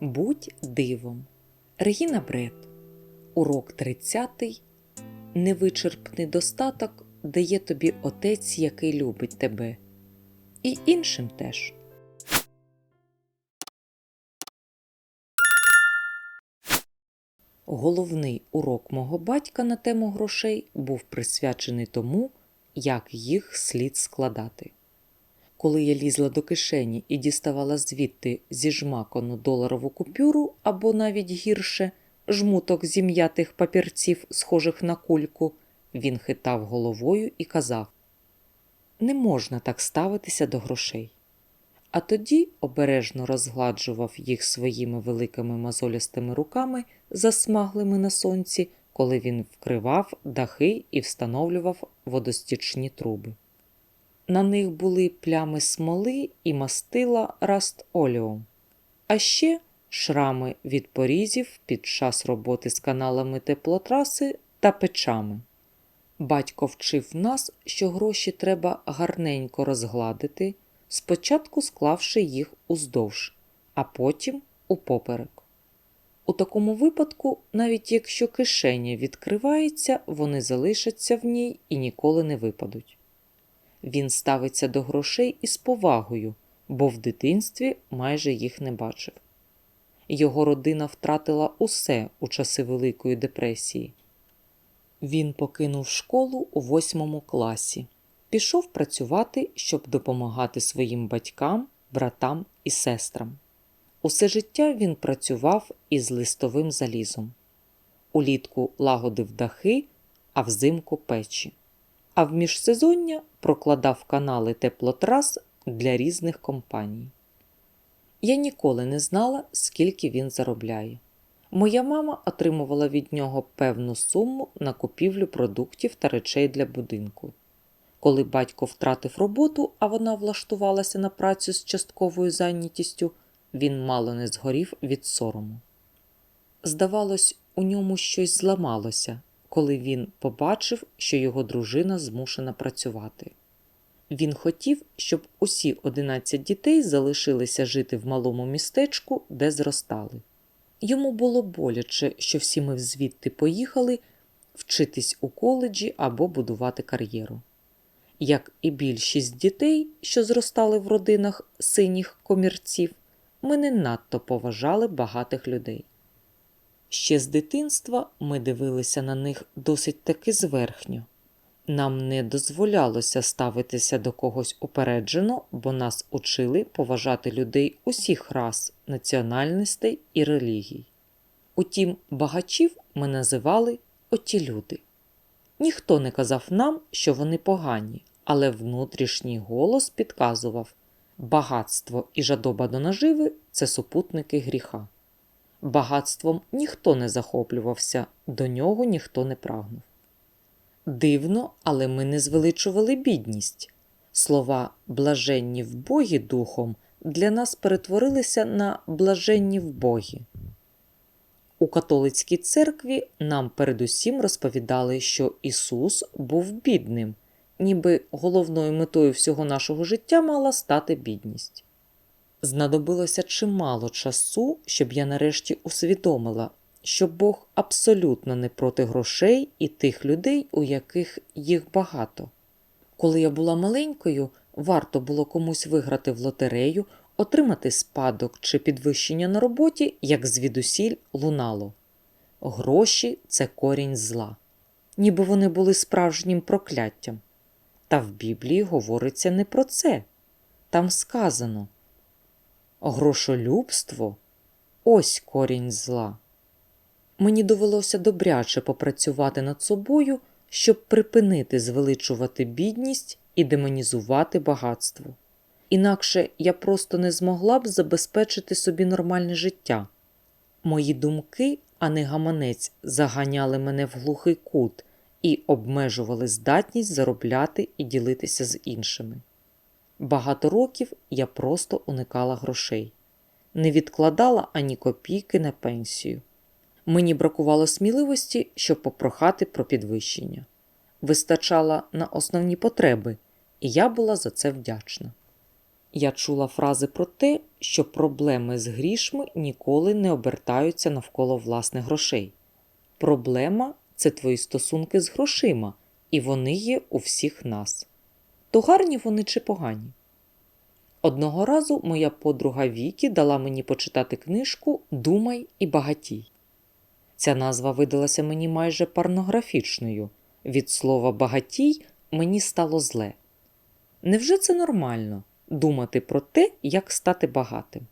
Будь дивом. Регіна Бред. Урок 30. Невичерпний достаток дає тобі отець, який любить тебе. І іншим теж. Головний урок мого батька на тему грошей був присвячений тому, як їх слід складати. Коли я лізла до кишені і діставала звідти зіжмакану доларову купюру або навіть гірше жмуток зім'ятих папірців, схожих на кульку, він хитав головою і казав: Не можна так ставитися до грошей. А тоді обережно розгладжував їх своїми великими мозолястими руками, засмаглими на сонці, коли він вкривав дахи і встановлював водостічні труби. На них були плями смоли і мастила раст оліум, а ще шрами від порізів під час роботи з каналами теплотраси та печами. Батько вчив нас, що гроші треба гарненько розгладити, спочатку склавши їх уздовж, а потім упоперек. У такому випадку, навіть якщо кишеня відкривається, вони залишаться в ній і ніколи не випадуть. Він ставиться до грошей із повагою, бо в дитинстві майже їх не бачив. Його родина втратила усе у часи Великої депресії. Він покинув школу у восьмому класі, пішов працювати, щоб допомагати своїм батькам, братам і сестрам. Усе життя він працював із листовим залізом. Улітку лагодив дахи, а взимку печі. А в міжсезоння прокладав канали теплотрас для різних компаній. Я ніколи не знала, скільки він заробляє. Моя мама отримувала від нього певну суму на купівлю продуктів та речей для будинку. Коли батько втратив роботу, а вона влаштувалася на працю з частковою зайнятістю, він мало не згорів від сорому. Здавалось, у ньому щось зламалося, коли він побачив, що його дружина змушена працювати. Він хотів, щоб усі 11 дітей залишилися жити в малому містечку, де зростали. Йому було боляче, що всі ми звідти поїхали вчитись у коледжі або будувати кар'єру. Як і більшість дітей, що зростали в родинах синіх комірців, ми не надто поважали багатих людей. Ще з дитинства ми дивилися на них досить таки зверхньо. Нам не дозволялося ставитися до когось упереджено, бо нас учили поважати людей усіх рас, національностей і релігій. Утім, багачів ми називали оті люди. Ніхто не казав нам, що вони погані, але внутрішній голос підказував багатство і жадоба до наживи це супутники гріха. Багатством ніхто не захоплювався, до нього ніхто не прагнув. Дивно, але ми не звеличували бідність. Слова блаженні в Богі духом для нас перетворилися на блаженні в Богі. У католицькій церкві нам передусім розповідали, що Ісус був бідним, ніби головною метою всього нашого життя мала стати бідність. Знадобилося чимало часу, щоб я нарешті усвідомила, що Бог абсолютно не проти грошей і тих людей, у яких їх багато. Коли я була маленькою, варто було комусь виграти в лотерею, отримати спадок чи підвищення на роботі, як звідусіль лунало. Гроші це корінь зла, ніби вони були справжнім прокляттям. Та в Біблії говориться не про це. Там сказано грошолюбство ось корінь зла. Мені довелося добряче попрацювати над собою, щоб припинити звеличувати бідність і демонізувати багатство. Інакше я просто не змогла б забезпечити собі нормальне життя. Мої думки, а не гаманець, заганяли мене в глухий кут і обмежували здатність заробляти і ділитися з іншими. Багато років я просто уникала грошей, не відкладала ані копійки на пенсію. Мені бракувало сміливості, щоб попрохати про підвищення. Вистачала на основні потреби, і я була за це вдячна. Я чула фрази про те, що проблеми з грішми ніколи не обертаються навколо власних грошей. Проблема це твої стосунки з грошима, і вони є у всіх нас. То гарні вони чи погані? Одного разу моя подруга Вікі дала мені почитати книжку Думай і багатій. Ця назва видалася мені майже парнографічною. Від слова багатій мені стало зле. Невже це нормально думати про те, як стати багатим?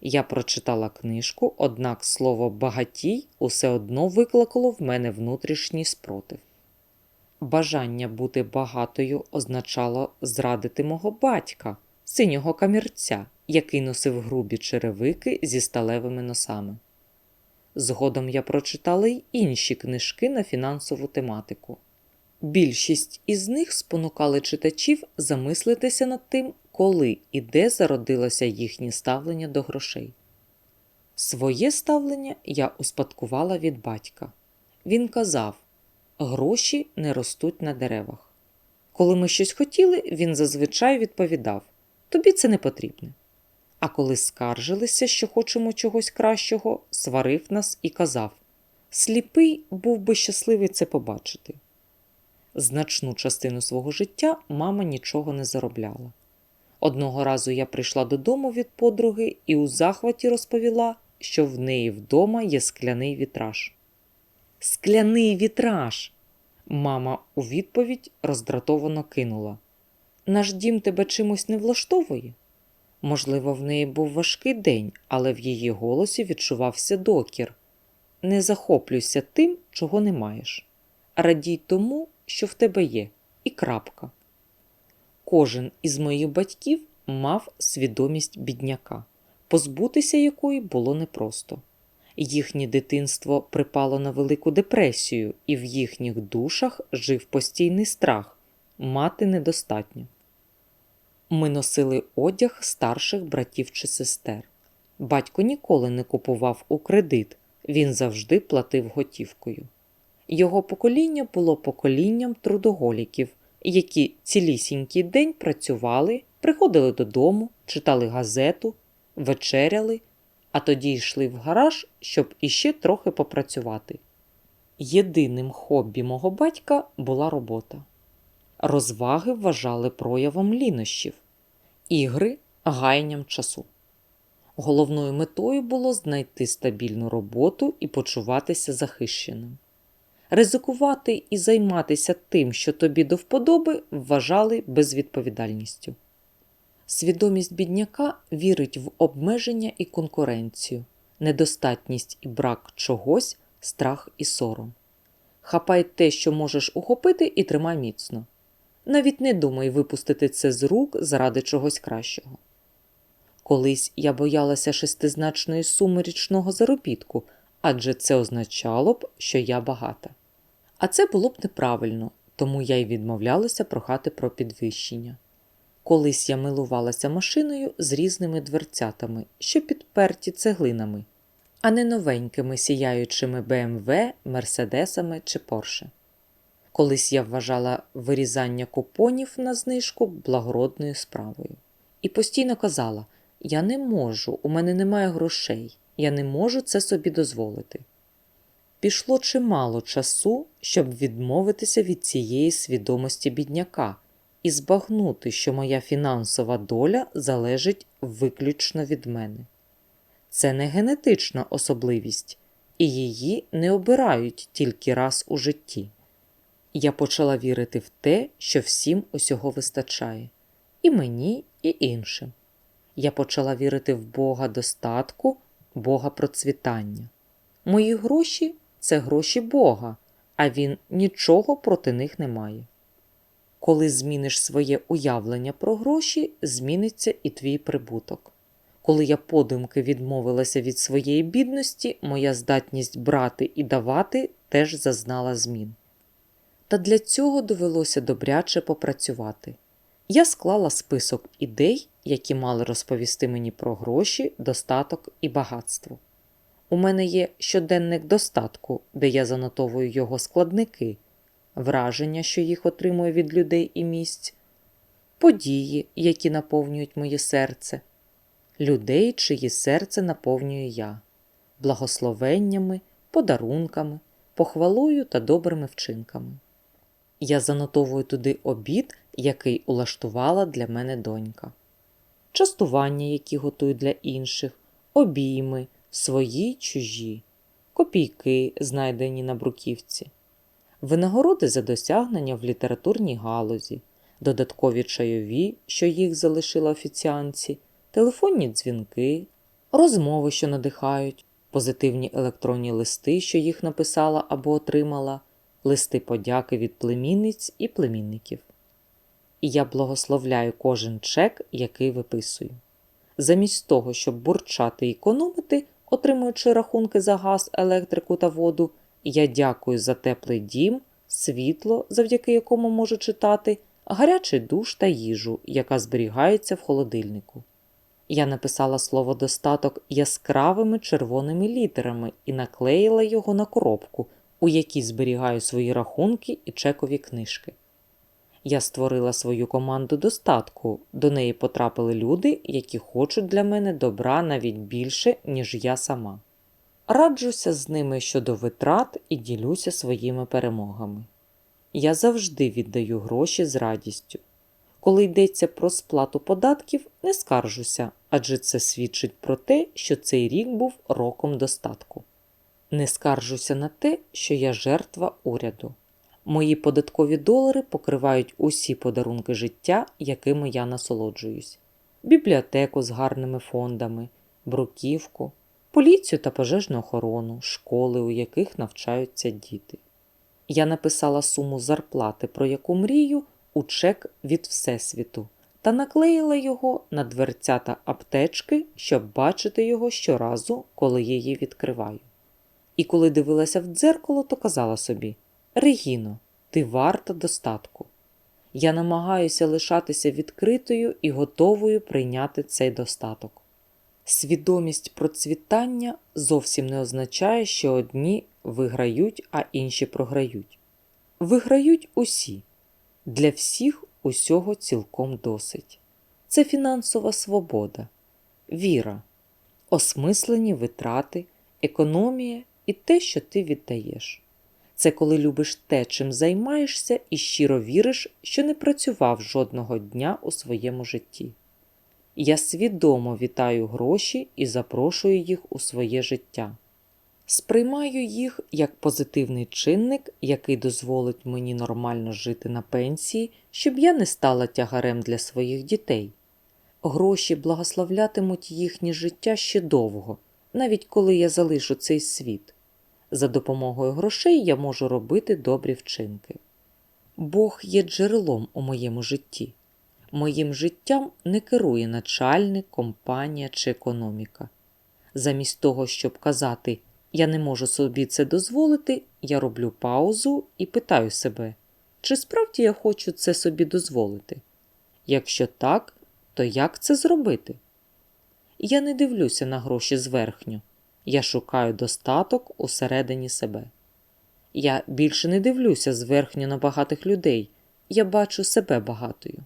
Я прочитала книжку, однак слово багатій усе одно викликало в мене внутрішній спротив. Бажання бути багатою означало зрадити мого батька, синього камірця, який носив грубі черевики зі сталевими носами. Згодом я прочитала й інші книжки на фінансову тематику. Більшість із них спонукали читачів замислитися над тим, коли і де зародилося їхнє ставлення до грошей. Своє ставлення я успадкувала від батька. Він казав: гроші не ростуть на деревах. Коли ми щось хотіли, він зазвичай відповідав: Тобі це не потрібне. А коли скаржилися, що хочемо чогось кращого, сварив нас і казав: Сліпий був би щасливий це побачити. Значну частину свого життя мама нічого не заробляла. Одного разу я прийшла додому від подруги і у захваті розповіла, що в неї вдома є скляний вітраж. Скляний вітраж! Мама у відповідь роздратовано кинула. Наш дім тебе чимось не влаштовує? Можливо, в неї був важкий день, але в її голосі відчувався докір. Не захоплюйся тим, чого не маєш. Радій тому, що в тебе є, і крапка. Кожен із моїх батьків мав свідомість бідняка, позбутися якої було непросто. Їхнє дитинство припало на велику депресію, і в їхніх душах жив постійний страх мати недостатньо. Ми носили одяг старших братів чи сестер. Батько ніколи не купував у кредит, він завжди платив готівкою. Його покоління було поколінням трудоголіків, які цілісінький день працювали, приходили додому, читали газету, вечеряли, а тоді йшли в гараж, щоб іще трохи попрацювати. Єдиним хобі мого батька була робота. Розваги вважали проявом лінощів, ігри гаянням часу. Головною метою було знайти стабільну роботу і почуватися захищеним. Ризикувати і займатися тим, що тобі до вподоби, вважали безвідповідальністю. Свідомість бідняка вірить в обмеження і конкуренцію, недостатність і брак чогось, страх і сором. Хапай те, що можеш ухопити, і тримай міцно. Навіть не думай випустити це з рук заради чогось кращого. Колись я боялася шестизначної суми річного заробітку, адже це означало б, що я багата. А це було б неправильно, тому я й відмовлялася прохати про підвищення. Колись я милувалася машиною з різними дверцятами, що підперті цеглинами, а не новенькими сіяючими БМВ, Мерседесами чи Порше. Колись я вважала вирізання купонів на знижку благородною справою. І постійно казала: я не можу, у мене немає грошей, я не можу це собі дозволити. Пішло чимало часу, щоб відмовитися від цієї свідомості бідняка і збагнути, що моя фінансова доля залежить виключно від мене. Це не генетична особливість, і її не обирають тільки раз у житті. Я почала вірити в те, що всім усього вистачає, і мені, і іншим. Я почала вірити в Бога достатку, Бога процвітання. Мої гроші це гроші Бога, а Він нічого проти них не має. Коли зміниш своє уявлення про гроші, зміниться і твій прибуток. Коли я подумки відмовилася від своєї бідності, моя здатність брати і давати теж зазнала змін. Та для цього довелося добряче попрацювати. Я склала список ідей, які мали розповісти мені про гроші, достаток і багатство. У мене є щоденник достатку, де я занотовую його складники, враження, що їх отримую від людей і місць, події, які наповнюють моє серце, людей, чиї серце наповнюю я, благословеннями, подарунками, похвалою та добрими вчинками. Я занотовую туди обід, який улаштувала для мене донька, частування, які готую для інших, обійми, свої чужі, копійки, знайдені на бруківці, винагороди за досягнення в літературній галузі, додаткові чайові, що їх залишила офіціанці, телефонні дзвінки, розмови, що надихають, позитивні електронні листи, що їх написала або отримала, листи подяки від племінниць і племінників. І я благословляю кожен чек, який виписую. Замість того, щоб бурчати і економити, отримуючи рахунки за газ, електрику та воду, я дякую за теплий дім, світло, завдяки якому можу читати, гарячий душ та їжу, яка зберігається в холодильнику. Я написала слово достаток яскравими червоними літерами і наклеїла його на коробку, у якій зберігаю свої рахунки і чекові книжки. Я створила свою команду достатку, до неї потрапили люди, які хочуть для мене добра навіть більше, ніж я сама. Раджуся з ними щодо витрат і ділюся своїми перемогами. Я завжди віддаю гроші з радістю. Коли йдеться про сплату податків, не скаржуся, адже це свідчить про те, що цей рік був роком достатку. Не скаржуся на те, що я жертва уряду. Мої податкові долари покривають усі подарунки життя, якими я насолоджуюсь: бібліотеку з гарними фондами, бруківку, поліцію та пожежну охорону, школи, у яких навчаються діти. Я написала суму зарплати, про яку мрію, у чек від Всесвіту, та наклеїла його на дверцята аптечки, щоб бачити його щоразу, коли її відкриваю. І коли дивилася в дзеркало, то казала собі: Регіно, ти варта достатку. Я намагаюся лишатися відкритою і готовою прийняти цей достаток. Свідомість процвітання зовсім не означає, що одні виграють, а інші програють. Виграють усі. Для всіх усього цілком досить. Це фінансова свобода, віра, осмислені витрати, економія і те, що ти віддаєш. Це коли любиш те, чим займаєшся, і щиро віриш, що не працював жодного дня у своєму житті. Я свідомо вітаю гроші і запрошую їх у своє життя. Сприймаю їх як позитивний чинник, який дозволить мені нормально жити на пенсії, щоб я не стала тягарем для своїх дітей. Гроші благословлятимуть їхнє життя ще довго, навіть коли я залишу цей світ. За допомогою грошей я можу робити добрі вчинки. Бог є джерелом у моєму житті. Моїм життям не керує начальник, компанія чи економіка. Замість того, щоб казати я не можу собі це дозволити, я роблю паузу і питаю себе, чи справді я хочу це собі дозволити? Якщо так, то як це зробити? Я не дивлюся на гроші зверхньо, я шукаю достаток усередині себе. Я більше не дивлюся зверхньо на багатих людей, я бачу себе багатою.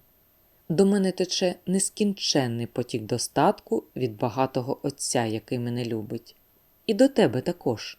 До мене тече нескінченний потік достатку від багатого Отця, який мене любить. І до тебе також.